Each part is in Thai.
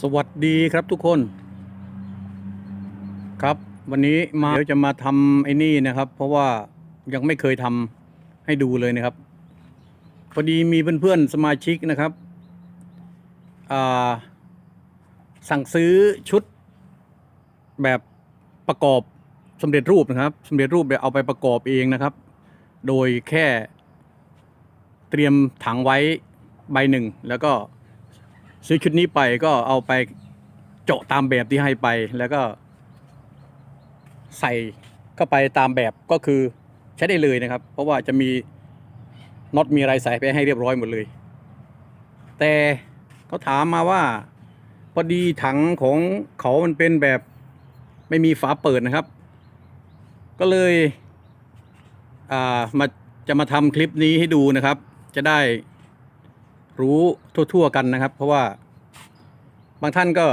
สวัสดีครับทุกคน ครับวันนี้มาเดี๋ยวจะมาทำไอ้นี่นะครับ เพราะว่ายังไม่เคยทำให้ดูเลยนะครับ พอดีมีเพื่อนๆสมาชิกนะครับสั่งซื้อชุดแบบประกอบสำเร็จรูปนะครับสำเร็จรูปเดี๋ยวเอาไปประกอบเองนะครับ โดยแค่เตรียมถังไว้ใบหนึ่งแล้วก็ ซื้อชุดนี้ไปก็เอาไปเจาะตามแบบที่ให้ไปแล้วก็ ใส่เข้าไปตามแบบก็คือใช้ได้เลยนะครับ เพราะว่าจะมีน็อตมีอะไรใส่ไปให้เรียบร้อยหมดเลย แต่เขาถามมาว่าพอดีถังของเขามันเป็นแบบไม่มีฝาเปิดนะครับ ก็เลยอ่ามาจะมาทำคลิปนี้ให้ดูนะครับ จะได้รู้ทั่ว ๆ กันนะครับ เพราะว่า บางท่านก็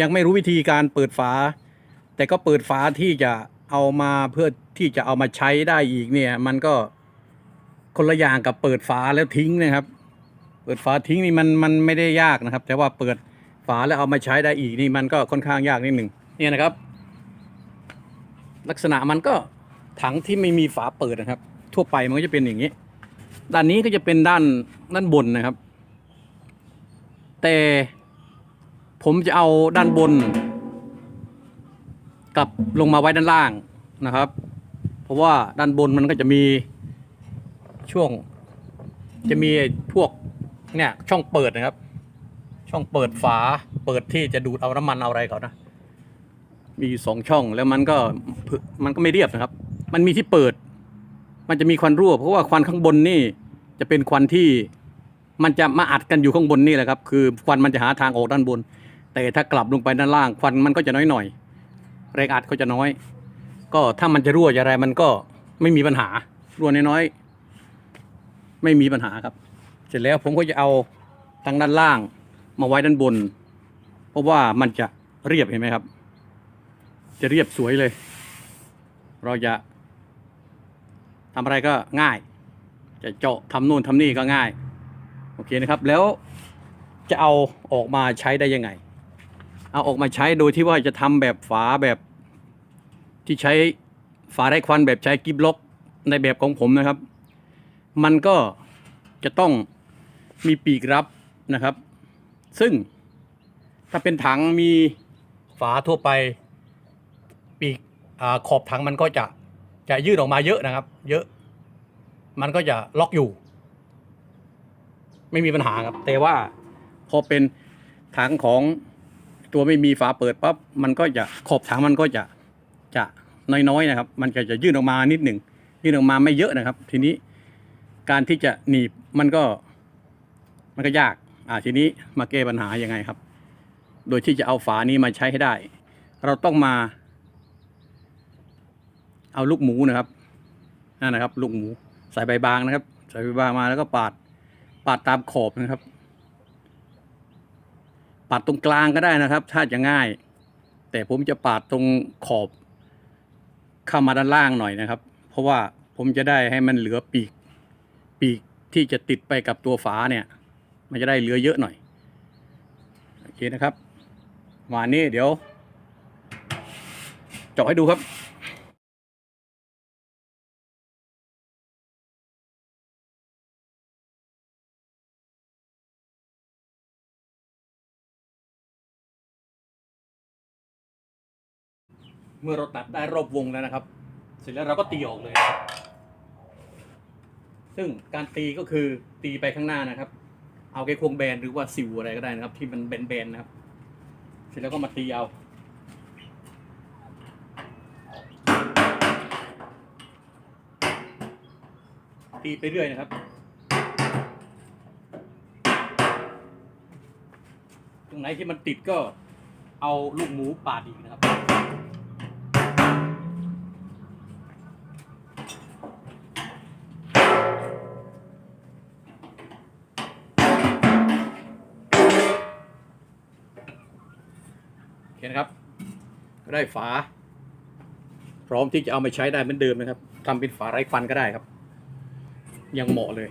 ยังไม่รู้วิธีการเปิดฝา แต่ก็เปิดฝาที่จะเอามาเพื่อที่จะเอามาใช้ได้อีกเนี่ย มันก็คนละอย่างกับเปิดฝาแล้วทิ้งนะครับ เปิดฝาทิ้งนี่มันมันไม่ได้ยากนะครับ แต่ว่าเปิดฝาแล้วเอามาใช้ได้อีกนี่มันก็ค่อนข้างยากนิดหนึ่งเนี่ยนะครับ ลักษณะมันก็ถังที่ไม่มีฝาเปิดนะครับ ทั่วไปมันก็จะเป็นอย่างนี้ ด้านนี้ก็จะเป็นด้านด้านบนนะครับ แต่ ผมจะเอาด้านบนกลับลงมาไว้ด้านล่างนะครับ เพราะว่าด้านบนมันก็จะมีช่วง จะมีพวกเนี่ยช่องเปิดนะครับ ช่องเปิดฝา เปิดที่จะดูดเอาน้ำมันเอาอะไรเขานะมีสองช่องแล้วมันก็มันก็ไม่เรียบนะครับ มันมีที่เปิด มันจะมีควันรั่ว เพราะว่าควันข้างบนนี่จะเป็นควันที่มันจะมาอัดกันอยู่ข้างบนนี่แหละครับ คือควันมันจะหาทางออกด้านบน แต่ถ้ากลับลงไปด้านล่างควันมันก็จะน้อยหน่อยแรงอัดก็จะน้อย ก็ถ้ามันจะรั่วจะอะไรมันก็ไม่มีปัญหารั่วน้อยๆไม่มีปัญหาครับ เสร็จแล้วผมก็จะเอาทางด้านล่างมาไว้ด้านบน เพราะว่ามันจะเรียบเห็นไหมครับ จะเรียบสวยเลย เราจะทำอะไรก็ง่าย จะเจาะทำนู่นทำนี่ก็ง่าย โอเคนะครับ แล้วจะเอาออกมาใช้ได้ยังไง เอาออกมาใช้โดยที่ว่าจะทำแบบฝาแบบที่ใช้ฝาไร้ควันแบบใช้กิบล็อกในแบบของผมนะครับ มันก็จะต้องมีปีกรับนะครับ ซึ่งถ้าเป็นถังมีฝาทั่วไป ปีกอขอบถังมันก็จะจะยืดออกมาเยอะนะครับ เยอะ มันก็จะล็อกอยู่ ไม่มีปัญหาครับ แต่ว่าพอเป็นถังของ ตัวไม่มีฝาเปิดปั๊บมันก็จะขอบถังมันก็จะจะน้อยๆนะครับ มันก็จะยื่นออกมานิดหนึ่งยื่นออกมาไม่เยอะนะครับ ทีนี้การที่จะหนีบมันก็มันก็ยากอ่าทีนี้มาแก้ปัญหายังไงครับ โดยที่จะเอาฝานี้มาใช้ให้ได้ เราต้องมา เอาลูกหมูนะครับนั่นนะครับ ลูกหมูใส่ใบบางนะครับ ใส่ใบบางมาแล้วก็ปาดปาดตามขอบนะครับ ปาดตรงกลางก็ได้นะครับ ถ้าจะง่าย แต่ผมจะปาดตรงขอบ เข้ามาด้านล่างหน่อยนะครับ เพราะว่าผมจะได้ให้มันเหลือปีก ปีกที่จะติดไปกับตัวฝาเนี่ย มันจะได้เหลือเยอะหน่อยโอเคนะครับมานี่เดี๋ยวเจาะให้ดูครับ เมื่อเราตัดได้รอบวงแล้วนะครับ เสร็จแล้วเราก็ตีออกเลยนะครับ ซึ่งการตีก็คือตีไปข้างหน้านะครับ เอาแค่โครงแบนหรือว่าสิวอะไรก็ได้นะครับ ที่มันแบนๆนะครับ เสร็จแล้วก็มาตีเอาตีไปเรื่อยนะครับ ตรงไหนที่มันติดก็เอาลูกหมูปาดอีกนะครับ เคนะครับ ก็ได้ฝา พร้อมที่จะเอามาใช้ได้เหมือนเดิมนะครับทำเป็นฝาไร้ควันก็ได้ครับ ยังเหมาะเลย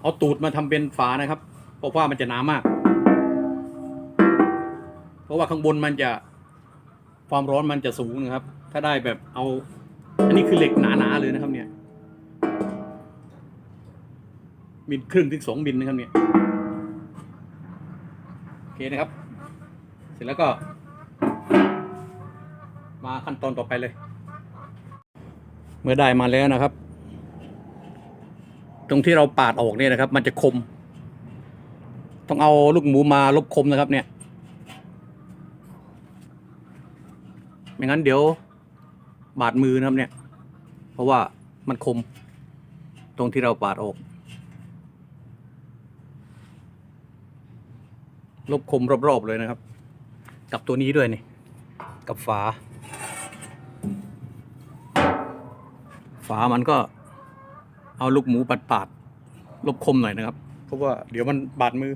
เอาตูดมาทำเป็นฝานะครับ เพราะว่ามันจะหนามาก เพราะว่าข้างบนมันจะความร้อนมันจะสูงนะครับ ถ้าได้แบบเอา อันนี้คือเหล็กหนาๆเลยนะครับ เนี่ยมิลครึ่งถึงสองมิลนะครับเนี่ยโอเคนะครับ ร็จแล้วก็ มาขั้นตอนต่อไปเลย เมื่อได้มาแล้วนะครับ ตรงที่เราปาดออกเนี่ยนะครับ มันจะคม ต้องเอาลูกหมูมาลบคมนะครับเนี่ย ไม่งั้นเดี๋ยวบาดมือนะครับเนี่ย เพราะว่ามันคม ตรงที่เราปาดออกลบคมรอบๆเลยนะครับ กับตัวนี้ด้วยนี่ กับฝา ฝามันก็เอาลูกหมูปัดปาดลบคมหน่อยนะครับ เพราะว่าเดี๋ยวมันบาดมือ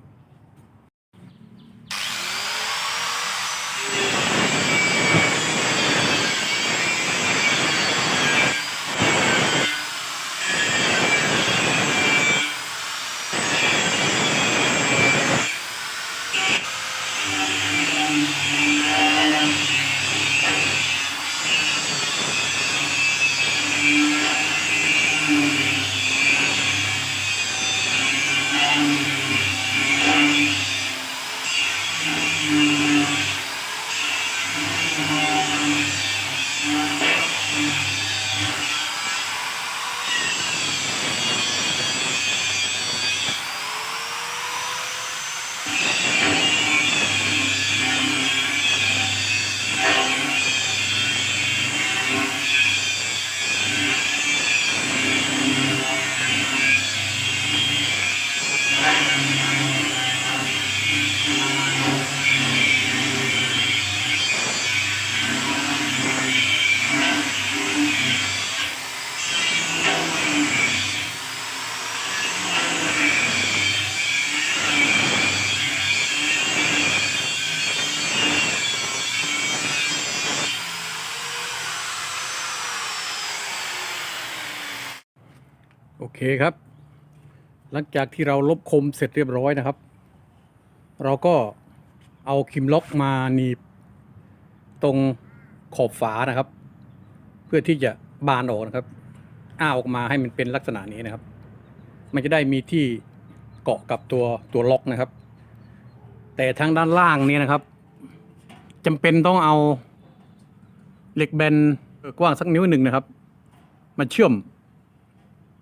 โอเคครับ หลังจากที่เราลบคมเสร็จเรียบร้อยนะครับ เราก็เอาคิมล็อกมาหนีบตรงขอบฝานะครับ เพื่อที่จะบานออกนะครับ อ้าออกมาให้มันเป็นลักษณะนี้นะครับ มันจะได้มีที่เกาะกับตัวตัวล็อกนะครับ แต่ทางด้านล่างนี้นะครับจำเป็นต้องเอาเหล็กแบนกว้างสักนิ้วหนึ่งนะครับ มาเชื่อม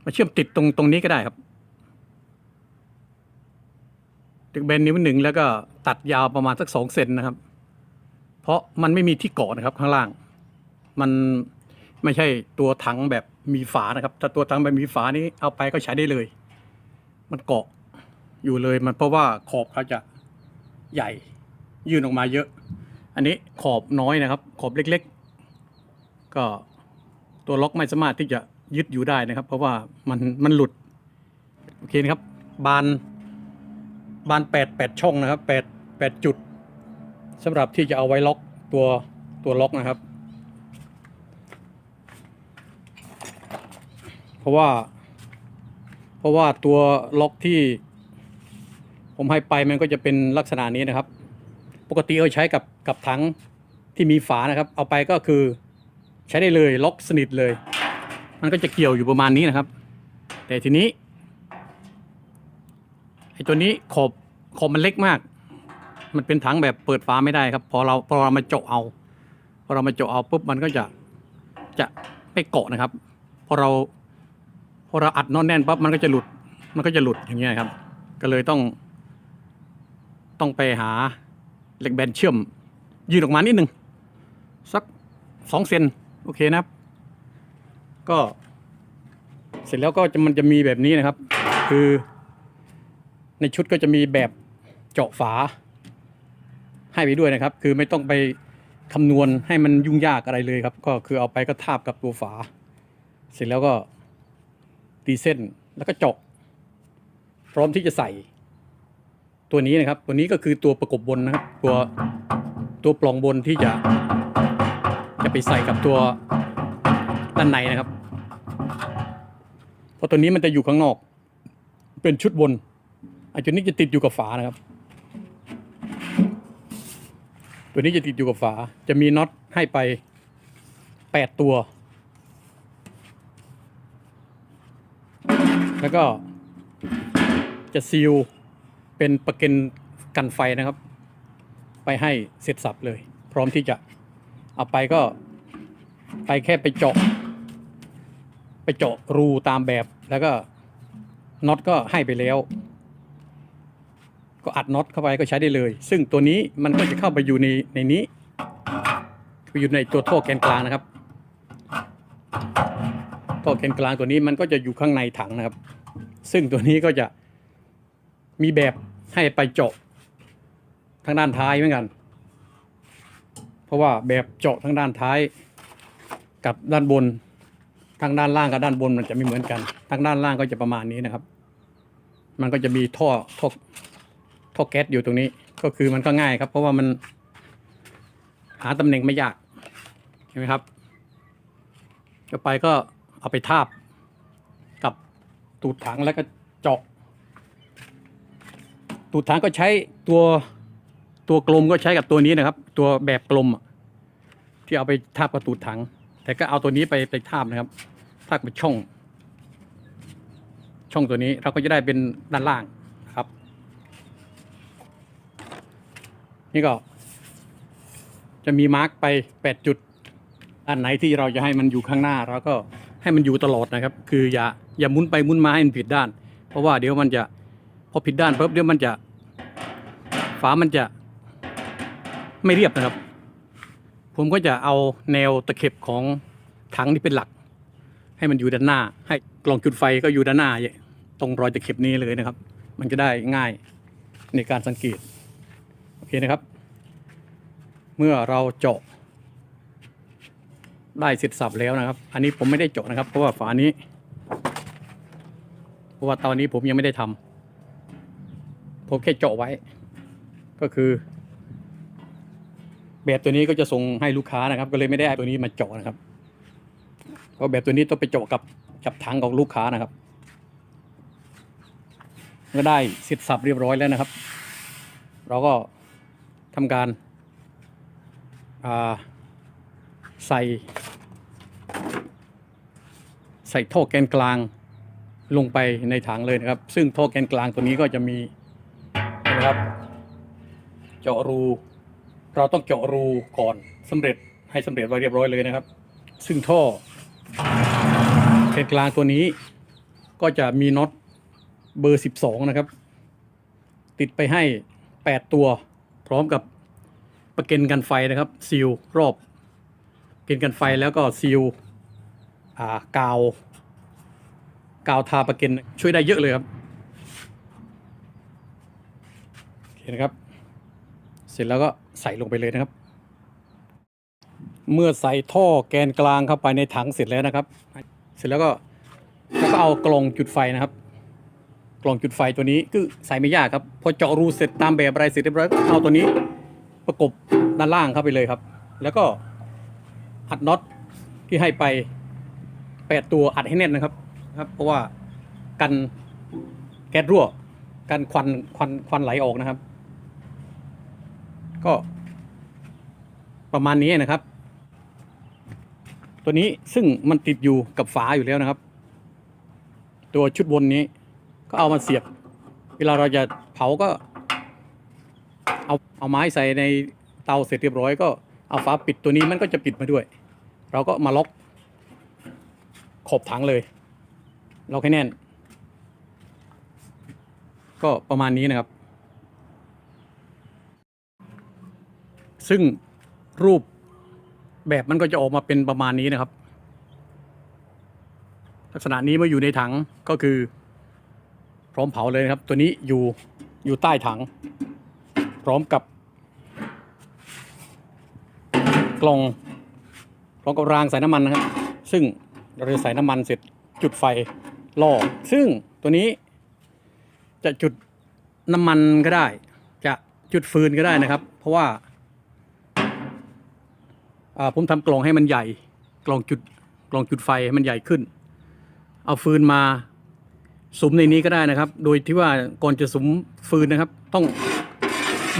มาเชื่อมติดตรงตรงนี้ก็ได้ครับตึกเบนนิ้วหนึ่งแล้วก็ตัดยาวประมาณสักสองเซนนะครับ เพราะมันไม่มีที่เกาะนะครับข้างล่าง มันไม่ใช่ตัวถังแบบมีฝานะครับ ถ้าตัวถังแบบมีฝานี้เอาไปก็ใช้ได้เลย มันเกาะอยู่เลยมันเพราะว่าขอบเขาจะใหญ่ยื่นออกมาเยอะ อันนี้ขอบน้อยนะครับ ขอบเล็ก ๆ ก็ตัวล็อกไม่สามารถที่จะ ยึดอยู่ได้นะครับ เพราะว่ามันมันหลุด โอเคนะครับ บาน บานแปดแปดช่องนะครับแปดแปดจุดสำหรับที่จะเอาไว้ล็อกตัวตัวล็อกนะครับ เพราะว่า เพราะว่าตัวล็อกที่ ผมให้ไปมันก็จะเป็นลักษณะนี้นะครับ ปกติเอาใช้กับกับถังที่มีฝานะครับ เอาไปก็คือใช้ได้เลยล็อกสนิทเลย มันก็จะเกี่ยวอยู่ประมาณนี้นะครับ แต่ทีนี้ไอ้ตัวนี้ขอบขอบมันเล็กมาก มันเป็นถังแบบเปิดฝาไม่ได้ครับ พอเราพอเรามาเจาะเอา พอเรามาเจาะเอาปุ๊บมันก็จะจะไม่เกาะนะครับ พอเราพอเราอัดน่นแน่นปั๊บมันก็จะหลุด มันก็จะหลุดอย่างเงี้ยครับ ก็เลยต้อง ต้องไปหาเหล็กแบนเชื่อมยืดออกมานิดนึงสักสองเซนโอเคนะครับ ก็ เสร็จแล้วก็จะมันจะมีแบบนี้นะครับ คือ ในชุดก็จะมีแบบเจาะฝา ให้ไปด้วยนะครับ คือไม่ต้องไปคำนวณให้มันยุ่งยากอะไรเลยครับ ก็คือเอาไปก็ทาบกับตัวฝา เสร็จแล้วก็ตีเส้นแล้วก็เจาะพร้อมที่จะใส่ ตัวนี้นะครับ ตัวนี้ก็คือตัวประกบบนนะครับ ตัวตัวปล่องบนที่จะจะไปใส่กับตัว ด้านในนะครับ เพราะตัวนี้มันจะอยู่ข้างนอก เป็นชุดบนไอ้จุดนี้จะติดอยู่กับฝานะครับ ตัวนี้จะติดอยู่กับฝา จะมีน็อตให้ไปแปดตัว แล้วก็จะซีลเป็นประเกันกันไฟนะครับ ไปให้เสร็จสับเลย พร้อมที่จะเอาไปก็ไปแค่ไปเจาะ ไปเจาะรูตามแบบแล้วก็น็อตก็ให้ไปแล้ว ก็อัดน็อตเข้าไปก็ใช้ได้เลย ซึ่งตัวนี้มันก็จะเข้าไปอยู่ในในนี้ไปอยู่ในตัวท่อแกนกลางนะครับท่อแกนกลางตัวนี้มันก็จะอยู่ข้างในถังนะครับ ซึ่งตัวนี้ก็จะมีแบบให้ไปเจาะทางด้านท้ายเหมือนกัน เพราะว่าแบบเจาะทางด้านท้ายกับด้านบน ทางด้านล่างกับด้านบนมันจะไม่เหมือนกันทางด้านล่างก็จะประมาณนี้นะครับ มันก็จะมีท่อท่อท่อแก๊สอยู่ตรงนี้ ก็คือมันก็ง่ายครับ เพราะว่ามันหาตำแหน่งไม่ยากเห็นไหมครับต่อไปก็เอาไปทาบกับตูดถังแล้วก็เจาะตูดถังก็ใช้ตัวตัวกลมก็ใช้กับตัวนี้นะครับ ตัวแบบกลมที่เอาไปทาบกับตูดถัง แต่ก็เอาตัวนี้ไปไปทาบนะครับ ทาบกับช่อง ช่องตัวนี้เราก็จะได้เป็นด้านล่างครับ นี่ก็ จะมีมาร์กไปแปดจุด อันไหนที่เราจะให้มันอยู่ข้างหน้าเราก็ให้มันอยู่ตลอดนะครับ คืออย่าอย่าหมุนไปหมุนมาให้มันผิดด้าน เพราะว่าเดี๋ยวมันจะพอผิดด้านปุ๊บเดี๋ยวมันจะฝามันจะไม่เรียบนะครับ ผมก็จะเอาแนวตะเข็บของถังที่เป็นหลัก ให้มันอยู่ด้านหน้า ให้กล่องจุดไฟก็อยู่ด้านหน้าตรงรอยตะเข็บนี้เลยนะครับ มันจะได้ง่ายในการสังเกตโอเคนะครับ เมื่อเราเจาะ ได้เสร็จสับแล้วนะครับ อันนี้ผมไม่ได้เจาะนะครับ เพราะว่าฝานี้ เพราะว่าตอนนี้ผมยังไม่ได้ทำผมแค่เจาะไว้ ก็คือ แบบตัวนี้ก็จะส่งให้ลูกค้านะครับ ก็เลยไม่ได้ตัวนี้มาเจาะนะครับ เพราะแบบตัวนี้ต้องไปเจาะกับกับถังของลูกค้านะครับ ก็ได้เสร็จสับเรียบร้อยแล้วนะครับ เราก็ทำการาใส่ ใส่ท่อแกนกลางลงไปในถังเลยนะครับ ซึ่งท่อแกนกลางตัวนี้ก็จะมีนะครับ เจาะรู เราต้องเจาะรูก่อนสำเร็จให้สำเร็จไว้เรียบร้อยเลยนะครับ ซึ่งท่อ แกนกลางตัวนี้ก็จะมีน็อตเบอร์ 12 นะครับ ติดไปให้ 8 ตัว พร้อมกับประเก็นกันไฟนะครับ ซีลรอบเก็นกันไฟแล้วก็ซีลกาว กาวทาประเก็นช่วยได้เยอะเลยครับโอเคนะครับ เสร็จแล้วก็ใส่ลงไปเลยนะครับ เมื่อใส่ท่อแกนกลางเข้าไปในถังเสร็จแล้วนะครับ เสร็จแล้วก็แล้วก็เอากล่องจุดไฟนะครับ กล่องจุดไฟตัวนี้คือใส่ไม่ยากครับ พอเจาะรูเสร็จตามแบบอะไรเสร็จเรียบร้อยเอาตัวนี้ประกบด้านล่างเข้าไปเลยครับ แล้วก็อัดน็อตที่ให้ไปแปดตัวอัดให้แน่นนะครับครับ เพราะว่ากันแก๊สรั่วกันควันควันควันไหลออกนะครับ ก็ประมาณนี้นะครับ ตัวนี้ซึ่งมันติดอยู่กับฝาอยู่แล้วนะครับ ตัวชุดบนนี้ก็เอามาเสียบ เวลาเราจะเผาก็ เอาเอาไม้ใส่ในเตาเสร็จเรียบร้อยก็เอาฝาปิดตัวนี้มันก็จะปิดมาด้วย เราก็มาล็อกขอบถังเลยล็อกให้แน่น ก็ประมาณนี้นะครับ ซึ่งรูป แบบมันก็จะออกมาเป็นประมาณนี้นะครับ ลักษณะนี้เมื่ออยู่ในถังก็คือ พร้อมเผาเลยนะครับ ตัวนี้อยู่อยู่ใต้ถัง พร้อมกับ กล่องพร้อมกับรางใส่น้ำมันนะครับ ซึ่งเราจะใส่น้ำมันเสร็จจุดไฟล่อซึ่งตัวนี้ จะจุดน้ำมันก็ได้ จะจุดฟืนก็ได้นะครับ เพราะว่าอ่า ผมทำกล่องให้มันใหญ่กล่องจุดกล่องจุดไฟให้มันใหญ่ขึ้น เอาฟืนมาสุมในนี้ก็ได้นะครับ โดยที่ว่าก่อนจะสุมฟืนนะครับ ต้อง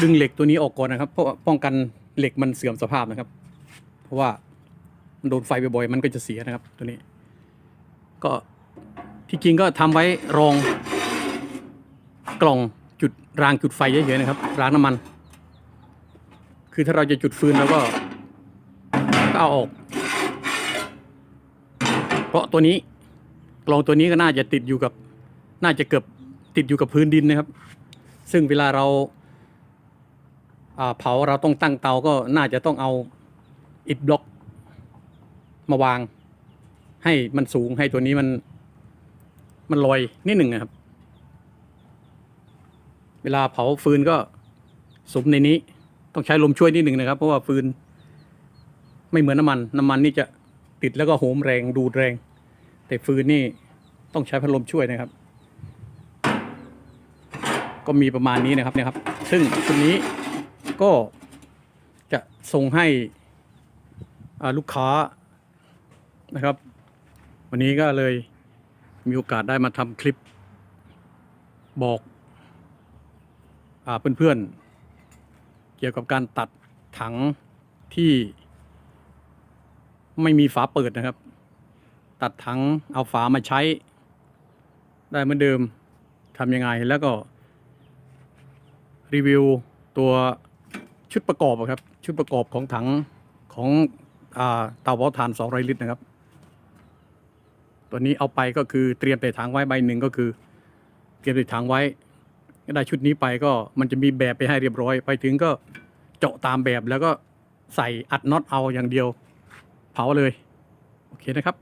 ดึงเหล็กตัวนี้ออกก่อนนะครับเพราะว่าป้องกันเหล็กมันเสื่อมสภาพนะครับ เพราะว่ามันโดนไฟบ่อยๆมันก็จะเสียนะครับ ตัวนี้ ก็ที่จริงก็ทำไว้รองกล่องจุดรางจุดไฟเฉยๆนะครับรางน้ำมัน คือถ้าเราจะจุดฟืนเราก็ก็ เอาออก เพราะตัวนี้กลองตัวนี้ก็น่าจะติดอยู่กับ น่าจะเกือบติดอยู่กับพื้นดินนะครับ ซึ่งเวลาเราาเผาเราต้องตั้งเตาก็น่าจะต้องเอาอิฐบล็อกมาวาง ให้มันสูงให้ตัวนี้มันมันลอยนิดหนึ่งนะครับ เวลาเผาฟืนก็สุมในนี้ ต้องใช้ลมช่วยนิดหนึ่งนะครับ เพราะว่าฟืน ไม่เหมือนน้ำมัน น้ำมันนี่จะติดแล้วก็โหมแรงดูดแรง แต่ฟืนนี่ต้องใช้พัดลมช่วยนะครับ ก็มีประมาณนี้นะครับนะครับ ซึ่งชุดนี้ก็จะส่งให้ลูกค้านะครับ วันนี้ก็เลยมีโอกาสได้มาทำคลิปบอกอเพื่อนๆเกี่ยวกับการตัดถังที่ ไม่มีฝาเปิดนะครับ ตัดถังเอาฝามาใช้ ได้เหมือนเดิมทำยังไงแล้วก็ รีวิวตัวชุดประกอบครับ ชุดประกอบของถังของเตาเผาถ่าน200ลิตรนะครับ ตัวนี้เอาไปก็คือเตรียมใส่ถังไว้ใบหนึ่งก็คือ เตรียมใส่ถังไว้ก็ได้ชุดนี้ไปก็มันจะมีแบบไปให้เรียบร้อย ไปถึงก็เจาะตามแบบแล้วก็ใส่อัดน็อตเอาอย่างเดียว เผาเลย โอเคนะครับ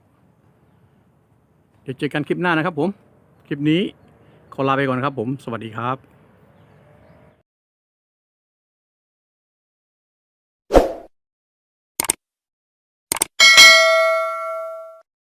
เดี๋ยวเจอกันคลิปหน้านะครับผม คลิปนี้ขอลาไปก่อนนะครับผม สวัสดีครับ